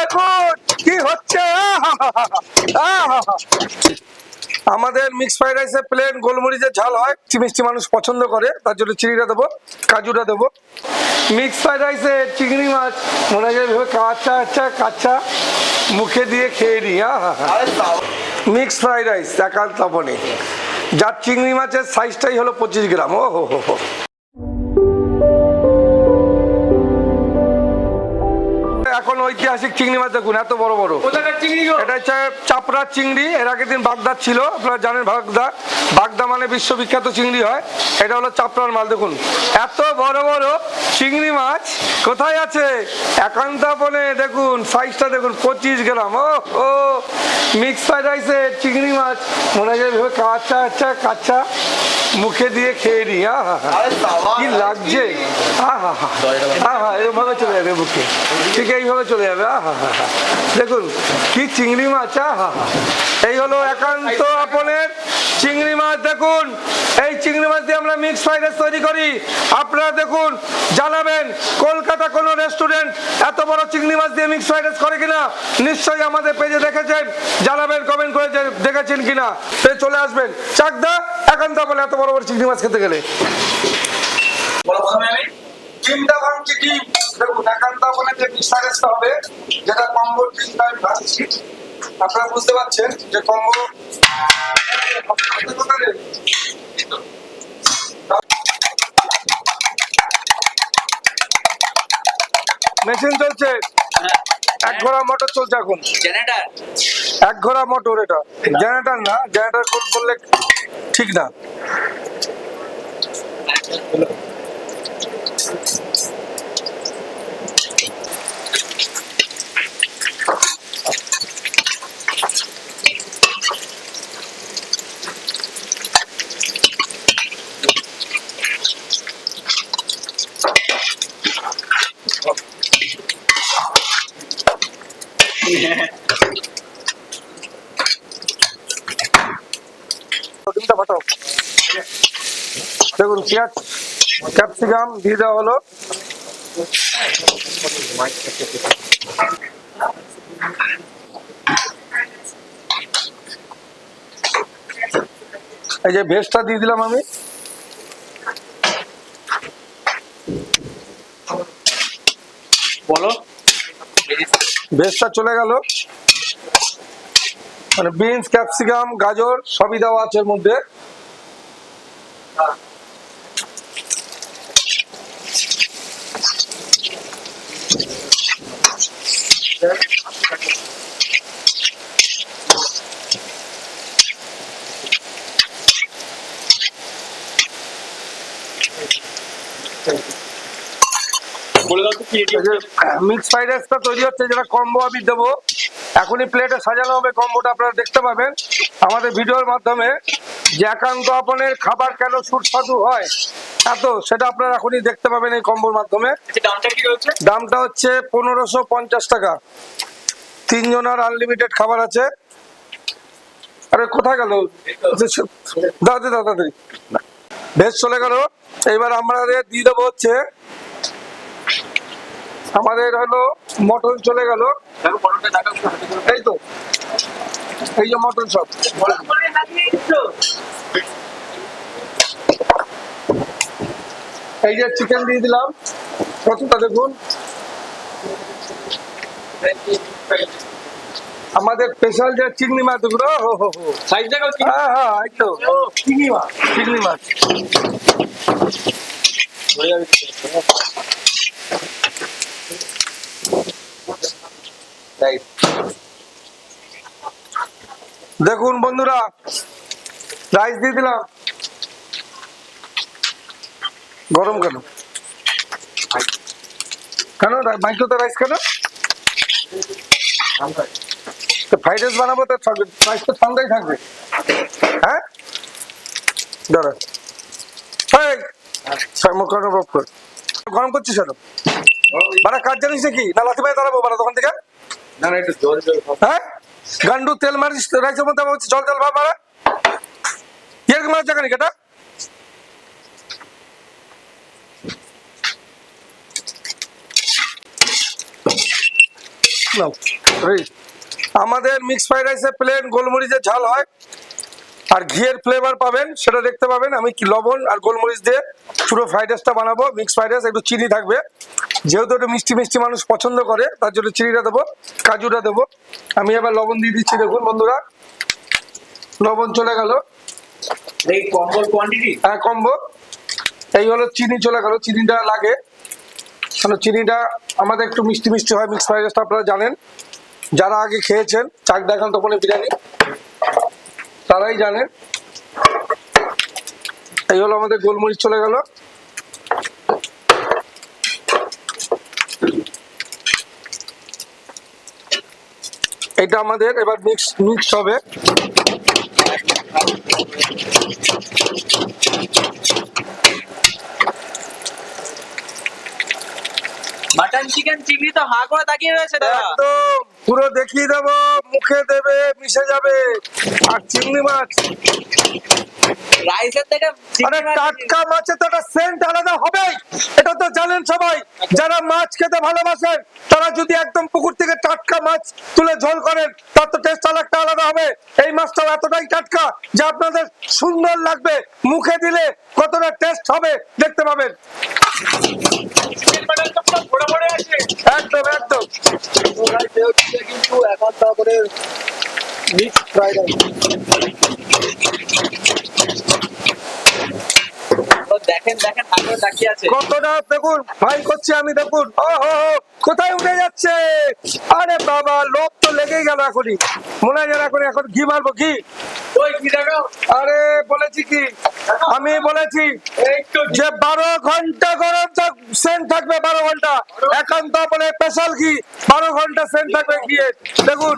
দেখুন, কি হচ্ছে? আমাদের মিক্স ফ্রাইড রাইসে প্লেন গোলমরিচের ঝাল হয়। মিষ্টি মানুষ পছন্দ করে, তার জন্য চিনিটা দেবো, কাজুটা দেবো। মিক্স ফ্রাইড রাইসে চিংড়ি মাছ, মনে হয় যেভাবে কাঁচা কাঁচা কাঁচা মুখে দিয়ে খেয়ে নিই, আহা। মিক্স ফ্রাইড রাইস একান্ত আপনি। যার চিংড়ি মাছের সাইজটাই হলো পঁচিশ গ্রাম ও হো হো হো ঐতিহাসিক চিংড়ি মাছ দেখুন এত বড় বড়। চিংড়ি এটা হচ্ছে চাপড়ার চিংড়ি এর আগের দিন বাগদা ছিল আপনারা জানেন বাগদা। বাগদা মানে বিশ্ববিখ্যাত চিংড়ি হয় এটা হলো চাপড়ার মাল দেখুন। এত বড় বড় চিংড়ি মাছ কোথায় আছে? একান্তাপনে দেখুন সাইজটা দেখুন পঁচিশ গ্রাম ও ও মিক্স ফ্রাইড রাইসে চিংড়ি মাছ। মনে হয় কাঁচা কাঁচা কাঁচা। মুখে দিয়ে খেয়ে নি কি লাগছে? আহা হা এরকমভাবে চলে যাবে মুখে। ঠিক এইভাবে চলে যাবে আহা দেখুন কি চিংড়ি মাছ আহা এই হলো একান্ত আপনের চিংড়ি মাছ দেখুন। এই চিংড়ি মাছ দিয়ে আমরা মিক্স ফ্রাইড রাইস তৈরি করি। আপনারা দেখুন জানাবেন কলকাতা কোনো রেস্টুরেন্ট এত বড় চিংড়ি মাছ দিয়ে মিক্স ফ্রাইড রাইস করে কিনা? নিশ্চয়ই আমাদের পেজে দেখেছেন জানাবেন কমেন্ট করে দেখেছেন কিনা? চলে আসবেন। চাকদা একান্ত আপনে এত বড় বড় চিংড়ি মাছ খেতে গেলে। বলো প্রথমে আমি। ডিমটা ভাঙছি ডিম দেখুন একান্ত আপনে যে মিক্স হবে যেটা কম্বো ডিমটা আমি ভাঙছি আপনারা বুঝতে পারছেন যে কম্বো মেশিন চলছে। এক ঘোড়া মোটর চলছে এখন। জেনারেটর এক ঘোড়া মোটর এটা। জেনারেটর না জেনারেটর করলে ঠিক না ডিমটা দেখুন পেঁয়াজ ক্যাপসিকাম দিয়ে দেওয়া হলো। এই যে ভেজটা দিয়ে দিলাম আমি। বলো। ভেজটা চলে গেল। মানে বিনস ক্যাপসিকাম গাজর সবই দেওয়া আছে এর মধ্যে। মিক্স ফ্রাইড রাইসটা তৈরি হচ্ছে যেটা কম্বো আমি দেবো। এখনই প্লেটে সাজানো হবে কম্বোটা আপনারা দেখতে পাবেন। আমাদের ভিডিওর মাধ্যমে যে একান্ত আপনের খাবার কেন সুস্বাদু হয় এত সেটা আপনারা এখনই দেখতে পাবেন এই কম্বোর মাধ্যমে। আচ্ছা দামটা হচ্ছে? পনেরোশো পঞ্চাশ টাকা। তিনজনের আনলিমিটেড খাবার আছে। আরে কোথায় গেল? দাদা দাদা বেশ চলে গেল। এইবার আমরা দিয়ে দেবো হচ্ছে আমাদের হলো মটন চলে গেল। এই তো। এই যে মটন সব। এই যে চিকেন দিয়ে দিলাম। কতটা দেখুন। আমাদের স্পেশাল যে চিংড়ি মাছগুলো হো হো হ্যাঁ হ্যাঁ এই তো। চিংড়ি মাছ। চিংড়ি মাছ হয়ে যাবে দেখুন বন্ধুরা রাইস দিয়ে দিলাম। গরম কেন? কেন? মাইক্রোতে রাইস কেন? ফ্রাইড রাইস বানাবো তো রাইস তো ঠান্ডাই থাকবে। হ্যাঁ? দাঁড়া। গরম করছিস কেন? কাজ জানিস নাকি? না, লাথি পায়ে দাঁড়াবো বারা দোকান থেকে। হ্যাঁ? গান্ডু তেল মারিস, রাইসের মধ্যে জল জল ভাব মারা এরকম মারা আমাদের মিক্স ফ্রাইড রাইসে প্লেন গোলমরিচের ঝাল হয়। আর ঘিয়ের ফ্লেভার পাবেন, সেটা দেখতে পাবেন। আমি কি লবণ আর গোলমরিচ দিয়ে পুরো ফ্রাইড রাইসটা বানাবো। মিক্স ফ্রাইড রাইস একটু চিনি থাকবে। যেহেতু একটু মিষ্টি মিষ্টি মানুষ পছন্দ করে তার জন্য চিনিটা দেবো কাজুটা দেবো। আমি এবার লবণ দিয়ে দিচ্ছি দেখুন বন্ধুরা। লবণ চলে গেল। এই কম্বল কোয়ান্টিটি হ্যাঁ কম্বো এই হলো চিনি চলে গেল চিনিটা লাগে। কারণ চিনিটা আমাদের একটু মিষ্টি মিষ্টি হয় মিক্স ফ্রাইড রাইসটা আপনারা জানেন। যারা আগে খেয়েছেন চাক দেখান তখন বিরিয়ানি। তারাই জানেন। এই হলো আমাদের গোলমরিচ চলে গেল। এটা আমাদের এবার মিক্স মিক্স হবে। মাটন চিকেন চিংড়ি তো হা করে তাকিয়ে রয়েছে দাদা। পুরো দেখিয়ে দেবো। মুখে দেবে মিশে যাবে। আর চিংড়ি মাছ। রাইসের থেকে আরে টাটকা মাছের তো একটা সেন্ট আলাদা এটা তো জানেন সবাই যারা মাছ খেতে ভালোবাসেন তারা যদি একদম পুকুর থেকে টাটকা মাছ তুলে ঝোল করেন তার তো টেস্ট আলাদা আলাদা হবে। এই মাছটাও এতটাই টাটকা যে আপনাদের সুন্দর লাগবে। মুখে দিলে কতটা টেস্ট হবে দেখতে পাবেন। একদম একদম। কিন্তু এখন তারপরে মিক্স ফ্রাইড তো কতটা দেখুন ভাই করছি আমি দেখুন। ও হো হো, কোথায় উঠে যাচ্ছে? আরে বাবা লোভ তো লেগেই গেল এখনই। মনে হয় এখন এখন ঘি মারবো ঘি। ওই কি দেখাও আরে বলেছি কি? আমি বলেছি একটু যে বারো ঘণ্টা গরম সেন্ট থাকবে বারো ঘণ্টা। একান্ত বলে স্পেশাল ঘি। বারো ঘণ্টা সেন্ট থাকবে ঘিয়ের দেখুন।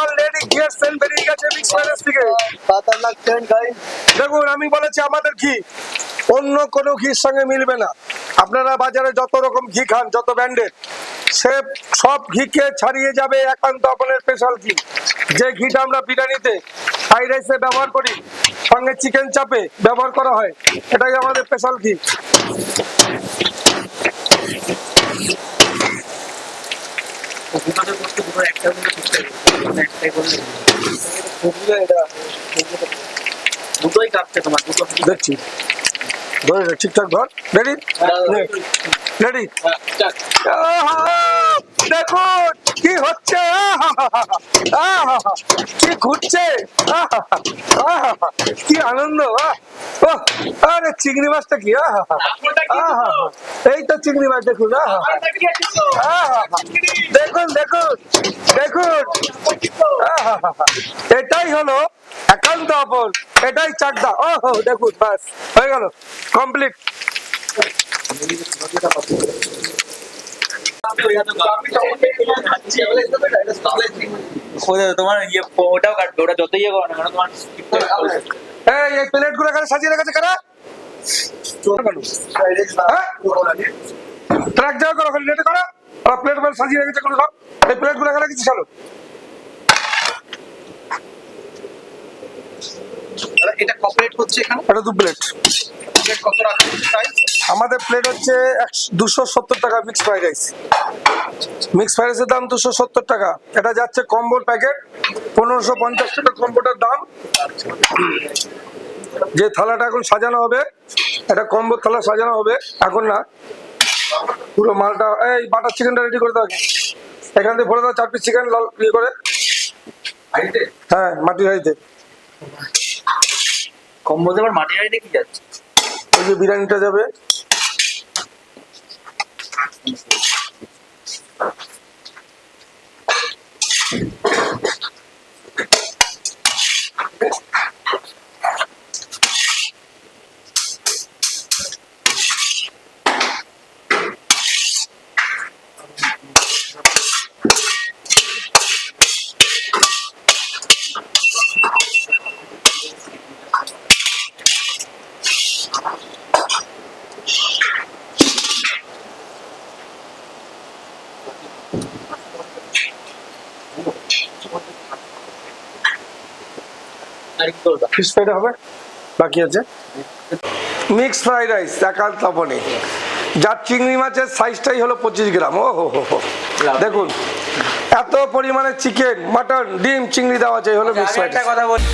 অলরেডি প্যালেস থেকে। দেখুন, আমি বলেছি আমাদের ঘি, অন্য কোনো ঘির সঙ্গে মিলবে না। আপনারা বাজারে যত রকম ঘি খান, যত ব্র্যান্ডের, সে সব ঘিকে ছাড়িয়ে যাবে একান্ত আপনার স্পেশাল ঘি। যে ঘিটা আমরা বিরিয়ানিতে ফ্রাইড রাইসে ব্যবহার করি, সঙ্গে চিকেন চাপে ব্যবহার করা হয়, এটাই আমাদের স্পেশাল ঘি। একটা একটাই এটা দুটোই কাঁপছে তোমার দুটো দেখছি ধরে ঠিকঠাক ধর রেডি রেডি দেখুন কি হচ্ছে? কি ঘুরছে? কি আনন্দ? আরে চিংড়ি মাছটা কি? এই তো চিংড়ি মাছ দেখুন দেখুন দেখুন দেখুন। এটাই হলো একান্ত অপর এটাই চাকদা। ও হো দেখুন বাস হয়ে গেল কমপ্লিট তোমার ইয়ে ওটাও কাটবে ওটা যতই ইয়ে করো না কেন তোমার এই এই প্লেটগুলো এখানে সাজিয়ে রেখেছে কারা? ফ্রাইড রাইস হ্যাঁ? ট্রাক জায়গা করো খালি রেটে করো। আর প্লেটগুলো সাজিয়ে রেখেছে কোনো সব। এই প্লেটগুলো এখানে কিছু চলো এটা কপারেট হচ্ছে এখানে? এটা দু প্লেট প্লেট কত আমাদের প্লেট হচ্ছে দুশো সত্তর টাকা mix fried rice mix fried রাইসের দাম দুশো সত্তর টাকা। এটা যাচ্ছে কম্বোর প্যাকেট পনেরোশো পঞ্চাশ টাকা কম্বোটার দাম। যে থালাটা এখন সাজানো হবে এটা কম্বোর থালা সাজানো হবে এখন না। পুরো মালটা এই বাটার চিকেনটা রেডি করে দাও এখান থেকে ভরে দাও চার পিস চিকেন লাল ইয়ে করে। হ্যাঁ মাটির হাড়িতে। কম্বোতে আবার মাটির হাড়িতে কি যাচ্ছে? বিরিয়ানিটা যাবে। ফিশ ফ্রাইড হবে? বাকি আছে? মিক্স ফ্রাইড রাইস একান্ত লবণে যার চিংড়ি মাছের সাইজটাই হলো পঁচিশ গ্রাম। ও হো হো হো। দেখুন এত পরিমাণে চিকেন মাটন ডিম চিংড়ি দেওয়া চাই হলো আচ্ছা, মিক্স ফ্রাইড কথা বলি।